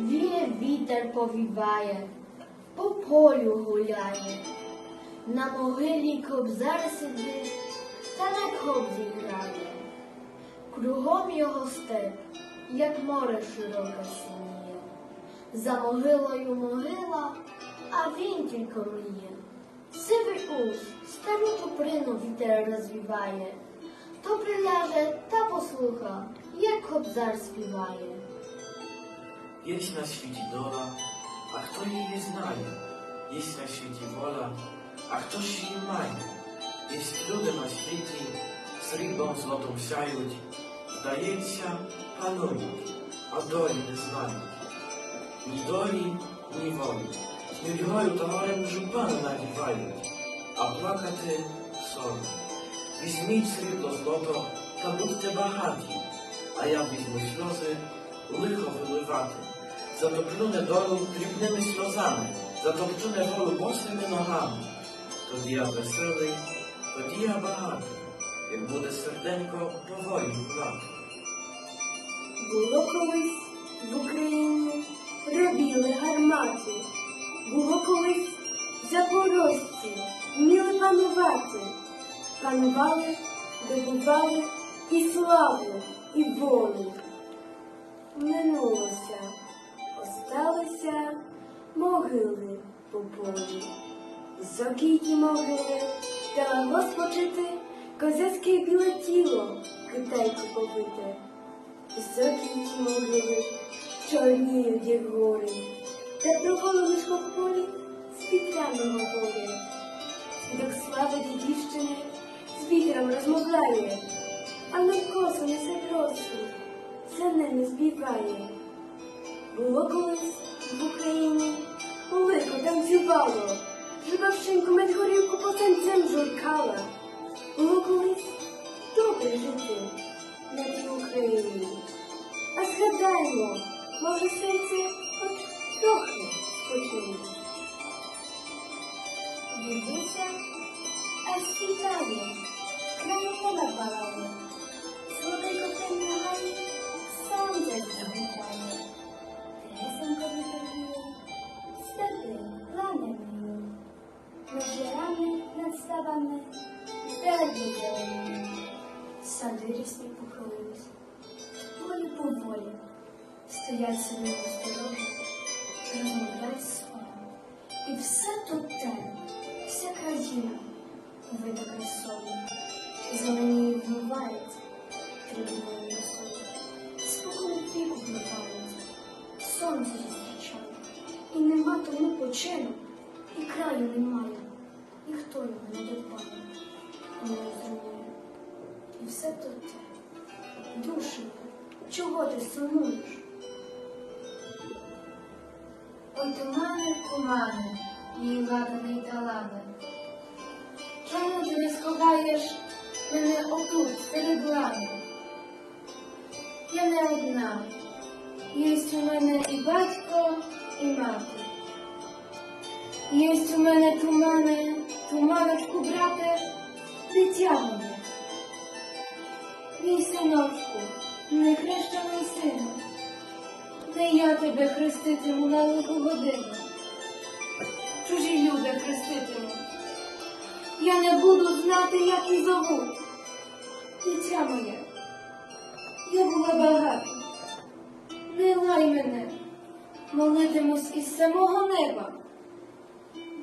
Віє вітер повіває, по полю гуляє, на могилі кобзар сидить, та на кобзі грає. Кругом його степ, як море широке синіє. За могилою могила, а він тільки мріє. Сивий ус, стару куприну вітер розвіває, то приляже та послуха, як кобзар співає. Jest na świecie dola, a kto jej znaje? Jest na świecie wola, a ktoś jej maje? Jest ludy na świecie, z rybą złotą siaють, здається, панують, а долі не знають. Ні долі, ні волі. Та морем жупану надівають, а плакати соромно. Візьміть срібло злото та будьте багаті, а я візьму сльози лихо виливати. Затоплюне долу дрібними сльозами, затопчуне волю босими ногами. Тоді я веселий, тоді я багатий, як буде серденько поволі плакати. Було колись в Україні робіли гармати, було колись запорожці, вміли панувати, панували, добували і славу, і волю. Минулося, осталися могили по полі. Ті могили, дала спочити козацьке біле тіло, китайку побите. Ті могили, чорніють як гори, та провали лиш по полі з вітряного горя. Свідок слави дідівщини з вітром розмовляє, а на косу несе кросу, за ними збіває. Було колись в Україні лихо танцювало, Жибавшинку мать горілку по танцям журкала. Було колись добре жити на тій Україні. А згадаймо, може серце хоч трохи спочине. Дивися, аж світає, краю неба палає, Золотий котель на гаї, сонце загучає. Сади рісні покрились, волі поволі, стоять собі здорові, розмовляють з вами. І все тут те, вся країна, вида красові, зелені вмивають, трібною росою. Спокою віку вмивають, сонце зустрічає, і нема тому почину, і краю немає, ніхто його не допає, не розуміє. І все тут те, душенько, чого ти сумуєш? Ой, тумане, тумане, мій ладаний талане. Чому ти не сховаєш мене отут, серед лани? Я не одна. Єсть у мене і батько, і мати. Єсть у мене тумане, туманочку, брате, дитя моє. Мій синочку, не хрещений сину. Не я тебе хреститиму на лиху годину. Чужі люди хреститиму. Я не буду знати, як і зовуть. Дитя моє, я була багата. Не лай мене, молитимусь із самого неба.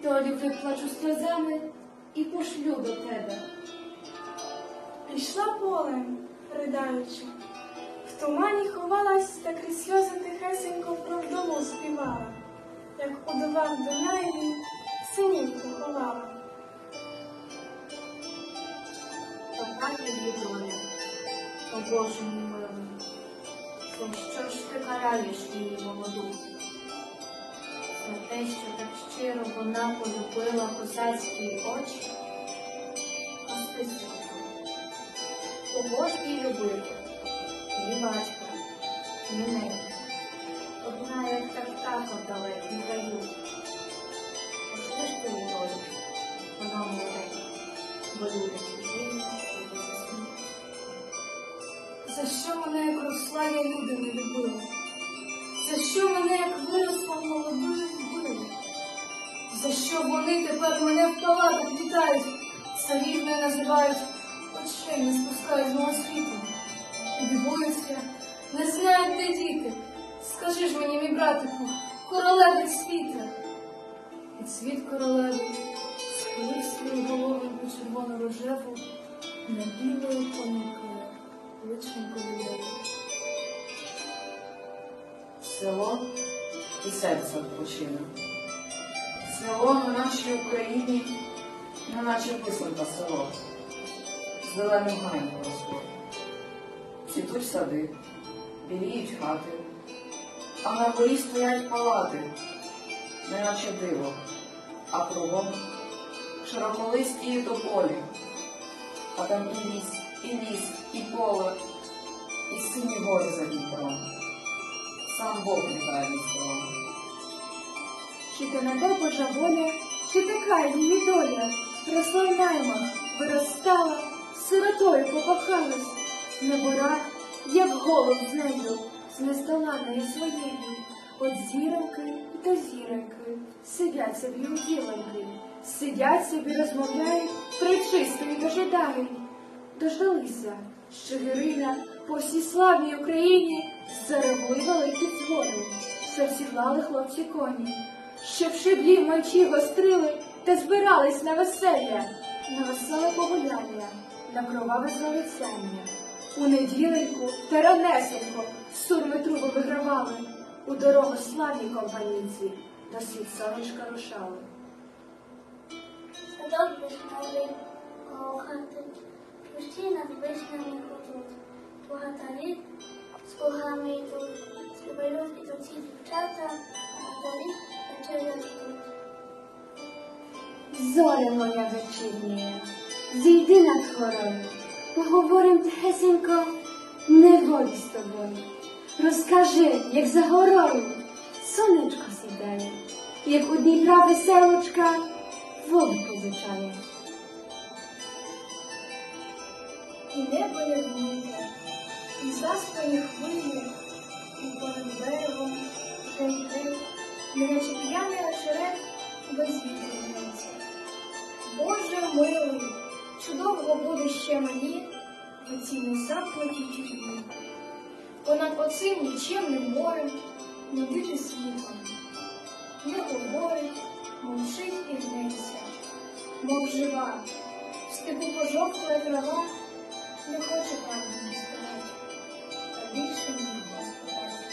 Долю виплачу сльозами і пошлю до тебе. Пішла полем, ридаючи, в тумані ховалась та крізь сльози тихесенько про вдову співала, як у довах Дунаєві синів поховала. Така її доля, о Боже мій милий, що ж ти караєш її молоду? За те, що так щиро вона полюбила козацькі очі? Кого ж їй любити? Ні батька, ні неї. Одна, як так птаха в далекім краю. Пошли ж твою долю, вона молоденька, бо засміють. За що мене, як росла, я люди не любила? За що мене, як виросла молодою вбили? За що вони тепер мене в палатах вітають, царів не називають, очей не спускають з мого світу. І дивуються, не знають, де діти. Скажи ж мені, мій братику, королеви світа. І цвіт королеви схилив свою головоньку червону рожеву на білою поникою личенько людей. село і серце відпочине. Село на нашій Україні, не наче писанка село, зеленим гаєм поросло. Цвітуть сади, біліють хати, а на горі стоять палати, не наче диво, а кругом широколисті тополі, а там і ліс, і ліс, і поле, і сині гори за Дніпром. Сам Бог літає над селом. Чи то не те Божа воля, чи така її доля, росла в наймах, виростала, сиротою покохалась, на борах, як голуб з нею, з нездоланною своєю, от зіроньки до зіроньки, сидять собі у діланки, сидять собі, розмовляють, причистою дожидають. Дождалися, що Гирина по всій славній Україні заревли великі дзвони, що всіклали хлопці коні, що в шиблі мечі гострили та збирались на веселля, на веселе погуляння, на кроваве залицяння. У неділеньку та ранесенько сурми труби вигравали, у дорогу славні компанійці до світ сонечка рушали. Садок вишневий коло хати, Пущі над вишнями кутуть, Богатарі з плугами йдуть, Співають і танці дівчата, а далі вечеря ждуть. Зоре моя вечірня, зійди над хорою, поговорим тихесенько, не воді з тобою. Розкажи, як за горою сонечко сідає, як у Дніпра веселочка воду позичає. І небо як вуйка, і заспані хвилі, і понад берегом гайки, неначе п'яний очерет без гнеться. Боже милий, чи довго буде ще мені в цій незаплатій тюрмі? Понад оцим нічемним морем набити світлом. Не говорить, мовчить і гнеться, мов жива, в степу пожовкла трава, не хоче не сказати, а більше не сказати.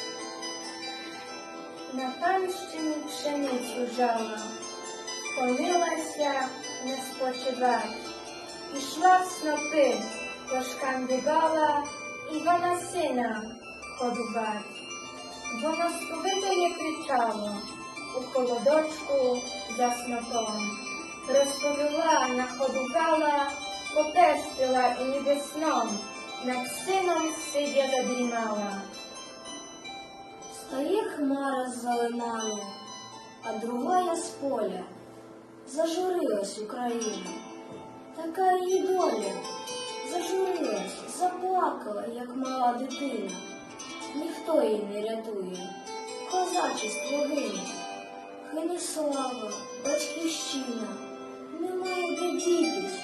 На панщині пшеницю жала, Помилася не спочивать, пішла снопи, пошкандибала, і вона сина ходувать. Воно сповитає кричало у холодочку за снопом. Розповіла, находувала, потестила і ніби сном, над сином сидя задрімала. Стає хмара з залинами, а другая з поля. Зажурилась Україна, така її доля. Зажурилась, заплакала, як мала дитина. Ніхто її не рятує, козачество гине. Гине слава, батьківщина, немає де дітись.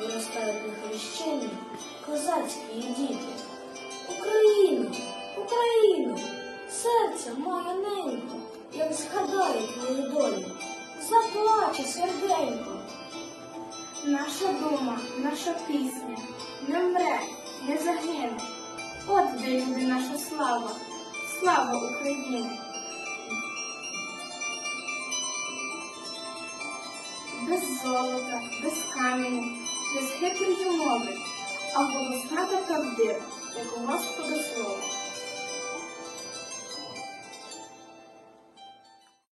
Виростають на хрещені козацькі діти. Наша дума, наша пісня не вмре, не загине. От де люди наша слава, слава України. Без золота, без каменю, без хитрої мови, а голосна та правдива, як у Господа слово.